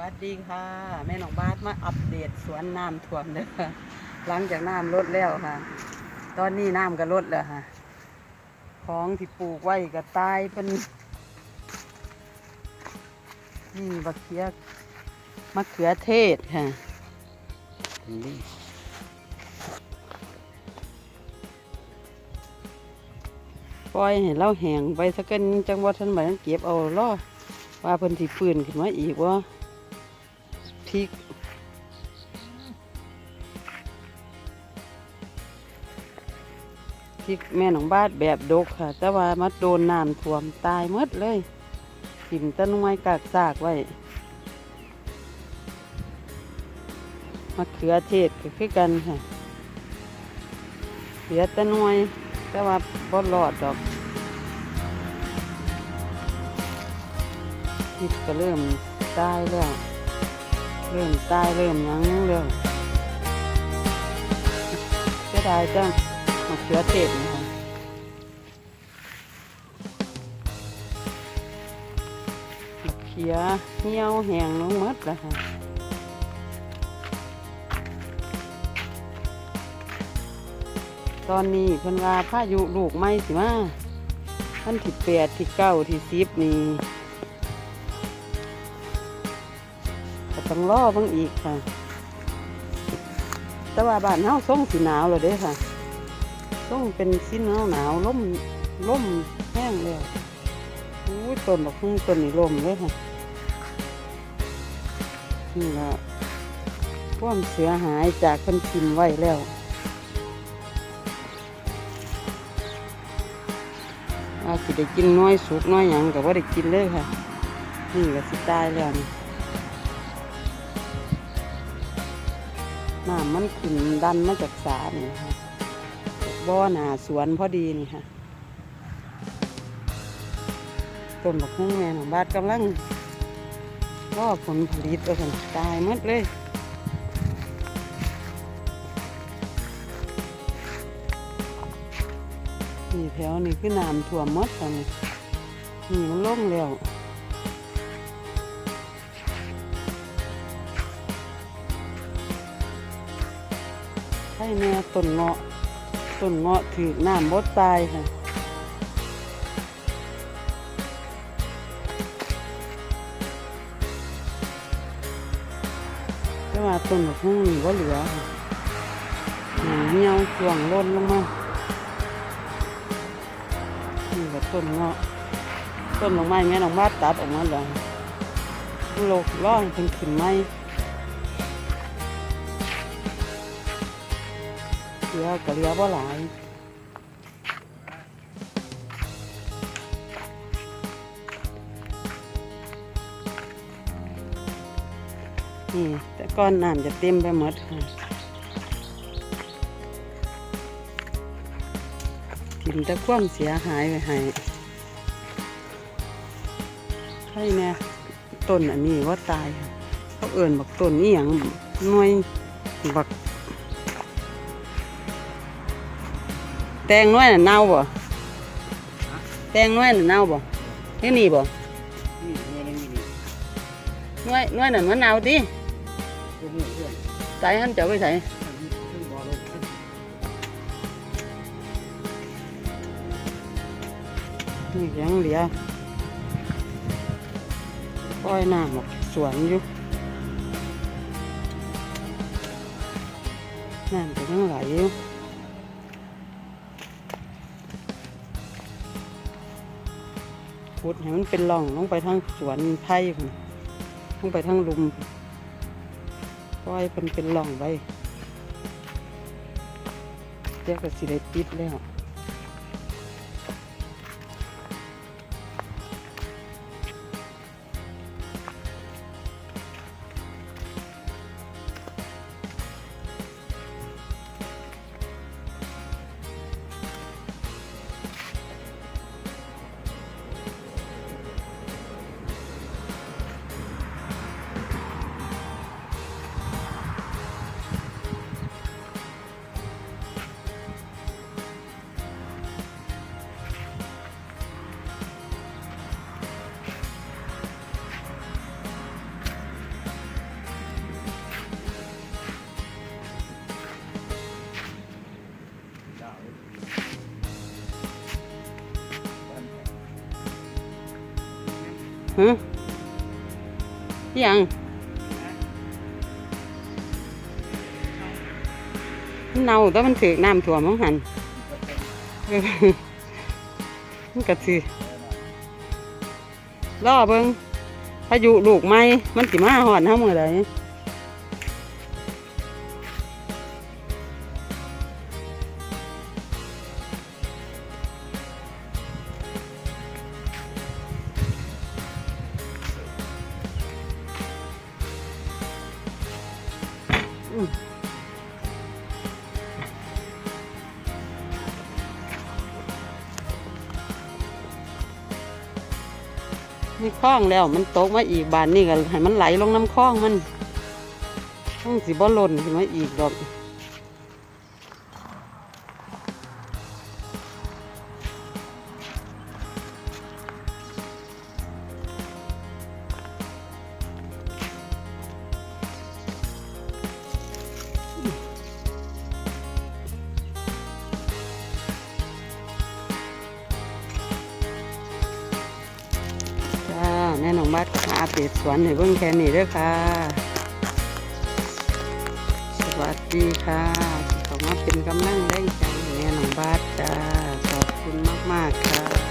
วัสดีค่ะ แม่น้องบาสมาอัปเดตสวนน้ำท่วมเด้อหลังจากน้ำลดแล้วค่ะ ตอนนี้น้ำก็ลดแล้วค่ะ ของที่ปลูกไว้ก็ตายเป็นนี่บักเขียมะเขือเทศค่ะนี่ปล่อยให้เราแห้งไปสักกันจังว่าท่านมาเก็บเอาล่อว่าเพิ่นสิฟื้นขึ้นมาอีกว่า พริกพริกแม่หนองบ้าดแบบดกค่ะ แต่ว่ามาโดนน้ำท่วมตายมดเลยถิ่มต้นไม้กากซากไว้มะเขือเทศก็คือกันค่ะเหลือต้นวยแต่ว่าบ่รอดดอกพริกก็เริ่มตายแล้ว เริ่มตายเริ่มยังแล้วจะได้จังมะเขือเทศนะคะมะเขือเหี่ยวแห้งลงหมดแล้วค่ะตอนนี้เพิ่นว่าพายุลูกไม่สิมาท่านที่แปดที่เก้าที่สิบนี่ ต้องรอเบางอีกค่ะ แต่ว่าบ้านเฮาส่งสีหนาวแล้วเด้ค่ะต้องเป็นสิ้นหนาวหนาวล่มล่มแห้งแล้วอู้ยต้นดอกพึ่งต้นนี่ล่มเลยค่ะนี่ละความเสียหายจากคนกินไว้แล้วอาสิได้กินน้อยสุกน้อยหยังกับว่าได้กินเลยค่ะ นี่ก็สิตายแล้วนี่ น้ำมันขึ้นดันมาจากสานี่ค่ะบ่อหนาสวนพอดีนี่ค่ะต้นบักฮุ้งแม่ของบ้านกำลังรอผลผลิตแล้วกันตายหมดเลยนี่แถวนี้คือน้ำท่วมหมดตอนนี้นี่มันล่มแล้ว ให้แน่ต้นเงาะต้นเงาะถือน้ำบดตายค่ะแต่ว่าต้นบักหุ่งนี่ก็เหลือค่ะหงเหี่ยวช่วงล้นลงมานี่ก็ต้นเงาะต้นดอกไม้แม่ดอกไม้ตัดออกมาแล้วโลกร้อนเป็นขึ้นไม้ ลือก็เหลือบ่หลายนี่แต่ก้อนน้ำจะเต็มไปหมดค่ะทิมตะคว่ำเสียหายไปให้ใช่เนี่ยต้นอันนี้ว่าตายเขาเอิ่นบักต้นนี่อย่างหน่วยบัก แตงหน้อยน่ะเน่าบ่แตงหน้อยน่ะเน่าบ่นี่นี่บ่นี่เงินนี่นี่หน้อยหน้อยน่ะมันเน่าติเพื่อนเพื่อนใส่หันเจ้าไปใส่เพื่อนบอกเลยนี่ยังเหลือปล่อยน้ำออกสวนอยู่น้ำก็ยังไหลอยู่ ขุดให้มันเป็นร่องลงไปทางสวนไผ่ลงไปทางลุมปล่อยเป็นเป็นร่องไว้เดี๋ยวก็สิได้ปิดแล้ว ฮะยังมันเน่าแต่มันถือน้ำถั่วมั้งหันมันก็สิรอเบิ้งพายุลูกไม้มันสิมาหอนเฮามื้อไร มีคล้องแล้วมันตกมาอีกบานนี่ก็ให้มันไหลลงน้ำคล้องมันต้องสิบ่หล่นขึ้นมาอีกดอก องบัดก็มาอัปเดตสวนให้เบิ่งแค่นี้เด้อค่ะ สวัสดีค่ะขอมาเป็นกำลังแรงใจให้แม่น้องบัดจ้าขอบคุณมาก ๆ ค่ะ